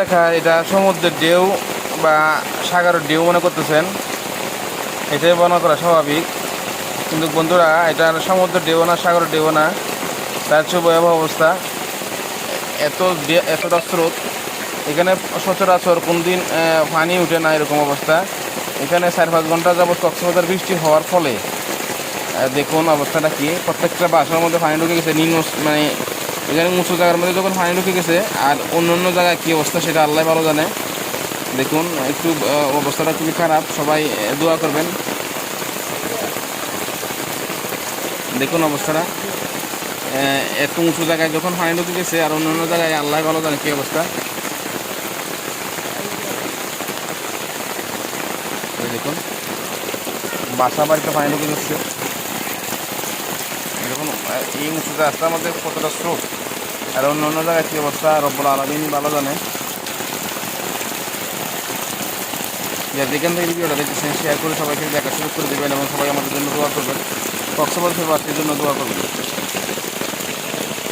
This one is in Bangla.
দেখা, এটা সমুদ্রের ঢেউ বা সাগরের ঢেউ মনে করতেছেন। এটাই মনে করা স্বাভাবিক। কিন্তু বন্ধুরা, এটা সমুদ্রের ঢেউ না, সাগরের ঢেউ না। তার চেয়ে ভয়াবহ অবস্থা, এত এতটা স্রোত। এখানে সচরাচর কোন দিন পানি উঠে না, এরকম অবস্থা। এখানে চার পাঁচ ঘণ্টা যাবত কক্সবাজার বৃষ্টি হওয়ার ফলে দেখুন অবস্থাটা কি। প্রত্যেকটা বাসার মধ্যে পানি ঢুকে গেছে, নিম্ন মানে এখানে উঁচু জায়গার মধ্যে যখন পানি ঢুকে গেছে, আর অন্য অন্য জায়গায় কী অবস্থা সেটা আল্লাহ ভালো জানে। দেখুন, একটু অবস্থাটা খুবই খারাপ, সবাই দোয়া করবেন। দেখুন অবস্থাটা। এত উঁচু জায়গায় যখন পানি ঢুকে গেছে, আর অন্য অন্য জায়গায় আল্লাহ ভালো জানে কী অবস্থা। দেখুন, বাসা বাড়িতে পানি ঢুকে যাচ্ছে। এরকম এই উঁচু রাস্তার মধ্যে কতটা স্রোত। আর অন্য অন্য জায়গায় কী অবস্থা? রব্বুল আলমিনই ভালো জানে। যা যেখান থেকে ভিডিওটা দেখতেছেন শেয়ার করে সবাইকে দেখা শুরু করে দেবেন এবং সবাই আমাদের জন্য দোয়া করবেন। কক্সবাজার জন্য দোয়া করবেন।